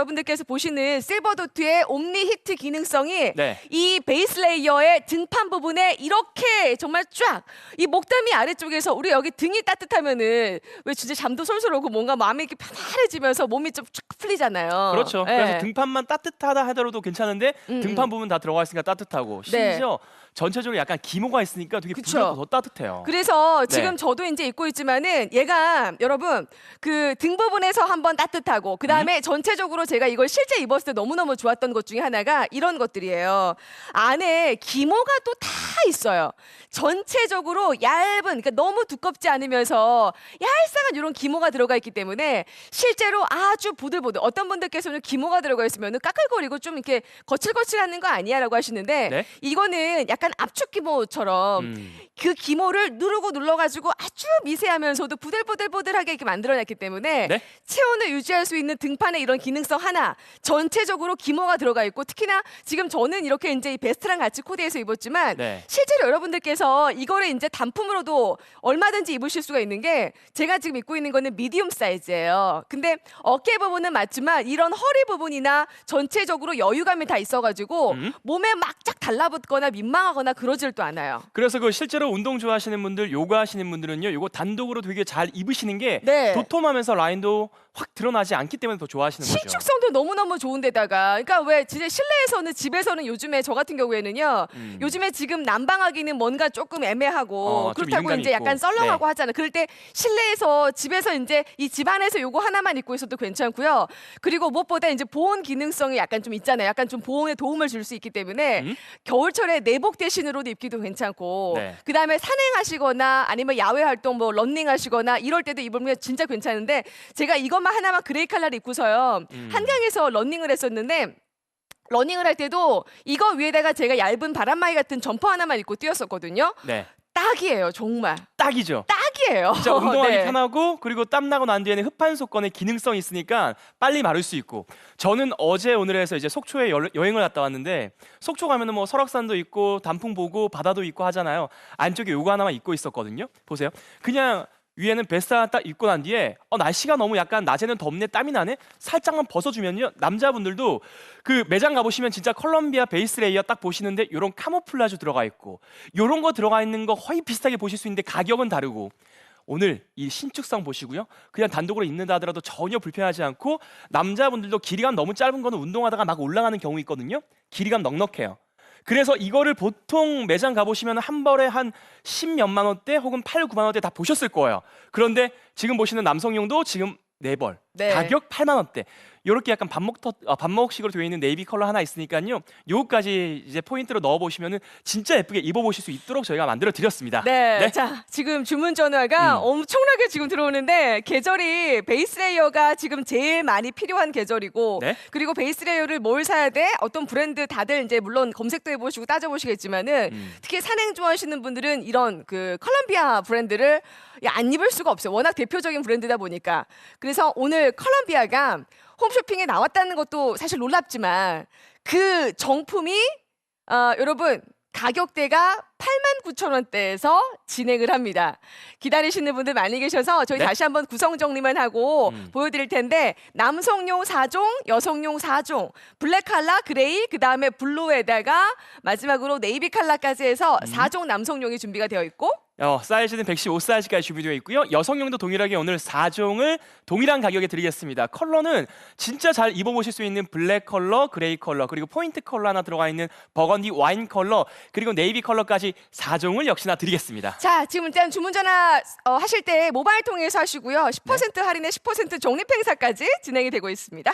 여러분들께서 보시는 실버 도트의 옴니 히트 기능성이 네. 이 베이스 레이어의 등판 부분에 이렇게 정말 쫙 이 목덜미 아래쪽에서 우리 여기 등이 따뜻하면은 왜 진짜 잠도 솔솔 오고 뭔가 마음이 이렇게 편안해지면서 몸이 좀 쫙 풀리잖아요. 그렇죠. 예. 그래서 등판만 따뜻하다 하더라도 괜찮은데 음, 등판 부분 다 들어가 있으니까 따뜻하고 네. 심지어 전체적으로 약간 기모가 있으니까 되게 그쵸. 부드럽고 더 따뜻해요. 그래서 네. 지금 저도 이제 입고 있지만은 얘가 여러분 그 등 부분에서 한번 따뜻하고 그 다음에 음. 전체적으로 제가 이걸 실제 입었을 때 너무너무 좋았던 것 중에 하나가 이런 것들이에요. 안에 기모가 또 다 있어요. 전체적으로 얇은 그러니까 너무 두껍지 않으면서 얄쌍한 이런 기모가 들어가 있기 때문에 실제로 아주 보들보들 어떤 분들께서는 기모가 들어가 있으면 까끌거리고 좀 이렇게 거칠거칠하는 거 아니야라고 하시는데 네. 이거는 약간 압축 기모처럼 음. 그 기모를 누르고 눌러가지고 아주 미세하면서도 부들부들부들하게 이렇게 만들어냈기 때문에 네. 체온을 유지할 수 있는 등판의 이런 기능성 하나 전체적으로 기모가 들어가 있고 특히나 지금 저는 이렇게 이제 이 베스트랑 같이 코디해서 입었지만 네. 실제로 여러분들께서 이거를 이제 단품으로도 얼마든지 입으실 수가 있는 게 제가 지금 입고 있는 거는 미디움 사이즈예요. 근데 어깨 부분은 맞지만 이런 허리 부분이나 전체적으로 여유감이 다 있어가지고 음. 몸에 막 쫙 달라붙거나 민망하거나 그러지도 않아요. 그래서 그 실제로 운동 좋아하시는 분들, 요가 하시는 분들은요, 이거 단독으로 되게 잘 입으시는 게 네. 도톰하면서 라인도 확 드러나지 않기 때문에 더 좋아하시는 거죠. 신축성도 너무너무 좋은데다가 그러니까 왜 진짜 실내에서는 집에서는 요즘에 저 같은 경우에는요 음. 요즘에 지금 난방하기는 뭔가 조금 애매하고 어, 좀 그렇다고 이제 약간 있고. 썰렁하고 네. 하잖아 그럴 때 실내에서 집에서 이제 이 집안에서 요거 하나만 입고 있어도 괜찮고요 그리고 무엇보다 이제 보온 기능성이 약간 좀 있잖아요 약간 좀 보온에 도움을 줄 수 있기 때문에 음? 겨울철에 내복 대신으로도 입기도 괜찮고 네. 그다음에 산행하시거나 아니면 야외 활동 뭐 런닝 하시거나 이럴 때도 입으면 진짜 괜찮은데 제가 이 것만 하나만 그레이 칼라를 입고서요 음. 한강에서 런닝을 했었는데 러닝을 할 때도 이거 위에다가 제가 얇은 바람막이 같은 점퍼 하나만 입고 뛰었었거든요. 네. 딱이에요, 정말. 딱이죠. 딱이에요. 진짜 운동하기 네. 편하고 그리고 땀 나고 난 뒤에는 흡판 속건의 기능성이 있으니까 빨리 마를 수 있고 저는 어제 오늘 해서 이제 속초에 여, 여행을 갔다 왔는데 속초 가면은 뭐 설악산도 있고 단풍 보고 바다도 있고 하잖아요 안쪽에 요거 하나만 입고 있었거든요 보세요 그냥 위에는 베스트 하나 딱 입고 난 뒤에 어 날씨가 너무 약간 낮에는 덥네 땀이 나네 살짝만 벗어주면요 남자분들도 그 매장 가보시면 진짜 컬럼비아 베이스 레이어 딱 보시는데 요런 카모플라주 들어가 있고 요런 거 들어가 있는 거 거의 비슷하게 보실 수 있는데 가격은 다르고 오늘 이 신축성 보시고요. 그냥 단독으로 입는다 하더라도 전혀 불편하지 않고 남자분들도 길이감 너무 짧은 거는 운동하다가 막 올라가는 경우 있거든요. 길이감 넉넉해요. 그래서 이거를 보통 매장 가보시면 한 벌에 한 10몇만 원대 혹은 8, 9만 원대 다 보셨을 거예요. 그런데 지금 보시는 남성용도 지금 네 벌. 네. 가격 8만 원대. 요렇게 약간 반목 터, 어, 반목식으로 되어 있는 네이비 컬러 하나 있으니까요. 요거까지 이제 포인트로 넣어 보시면은 진짜 예쁘게 입어 보실 수 있도록 저희가 만들어 드렸습니다. 네, 자 지금 주문 전화가 음. 엄청나게 지금 들어오는데 계절이 베이스 레이어가 지금 제일 많이 필요한 계절이고 네. 그리고 베이스 레이어를 뭘 사야 돼? 어떤 브랜드 다들 이제 물론 검색도 해 보시고 따져 보시겠지만은 음. 특히 산행 좋아하시는 분들은 이런 그 컬럼비아 브랜드를 안 입을 수가 없어요. 워낙 대표적인 브랜드다 보니까. 그래서 오늘 컬럼비아가 홈쇼핑에 나왔다는 것도 사실 놀랍지만 그 정품이 어, 여러분 가격대가 89,000원대에서 진행을 합니다. 기다리시는 분들 많이 계셔서 저희 네. 다시 한번 구성 정리만 하고 음. 보여드릴 텐데 남성용 4종, 여성용 4종, 블랙 칼라, 그레이, 그 다음에 블루에다가 마지막으로 네이비 칼라까지 해서 음. 4종 남성용이 준비가 되어 있고 어, 사이즈는 115 사이즈까지 준비되어 있고요. 여성용도 동일하게 오늘 4종을 동일한 가격에 드리겠습니다. 컬러는 진짜 잘 입어보실 수 있는 블랙 컬러, 그레이 컬러, 그리고 포인트 컬러 하나 들어가 있는 버건디 와인 컬러, 그리고 네이비 컬러까지 4종을 역시나 드리겠습니다. 자, 지금 일단 주문 전화 어, 하실 때 모바일 통해서 하시고요. 10% 할인에 10% 적립 행사까지 진행이 되고 있습니다.